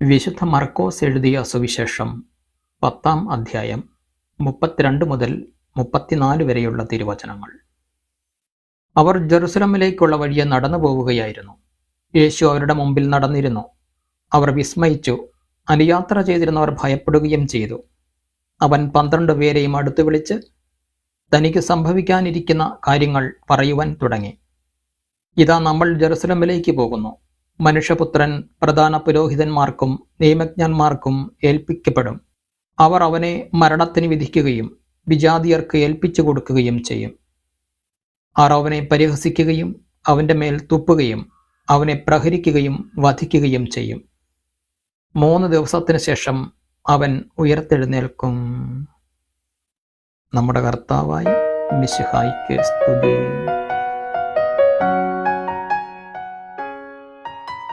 വിശുദ്ധ മർക്കോസ് എഴുതിയ സുവിശേഷം പത്താം അധ്യായം മുപ്പത്തിരണ്ട് മുതൽ മുപ്പത്തിനാല് വരെയുള്ള തിരുവചനങ്ങൾ. അവർ ജെറുസലമിലേക്കുള്ള വഴിയെ നടന്നു പോവുകയായിരുന്നു. യേശു അവരുടെ മുമ്പിൽ നടന്നിരുന്നു. അവർ വിസ്മയിച്ചു. അനുയാത്ര ചെയ്തിരുന്നവർ ഭയപ്പെടുകയും ചെയ്തു. അവൻ പന്ത്രണ്ട് പേരെയും അടുത്തു വിളിച്ച് തനിക്ക് സംഭവിക്കാനിരിക്കുന്ന കാര്യങ്ങൾ പറയുവാൻ തുടങ്ങി. ഇതാ നമ്മൾ ജെറുസലമിലേക്ക് പോകുന്നു. മനുഷ്യപുത്രൻ പ്രധാന പുരോഹിതന്മാർക്കും നിയമജ്ഞന്മാർക്കും ഏൽപ്പിക്കപ്പെടും. അവർ അവനെ മരണത്തിന് വിധിക്കുകയും വിജാതിയർക്ക് ഏൽപ്പിച്ചു കൊടുക്കുകയും ചെയ്യും. അവർ അവനെ പരിഹസിക്കുകയും അവന്റെ മേൽ തുപ്പുകയും അവനെ പ്രഹരിക്കുകയും വധിക്കുകയും ചെയ്യും. മൂന്ന് ദിവസത്തിന് ശേഷം അവൻ ഉയർത്തെഴുന്നേൽക്കും. നമ്മുടെ കർത്താവായി മിശിഹായിക്ക് സ്തുതി.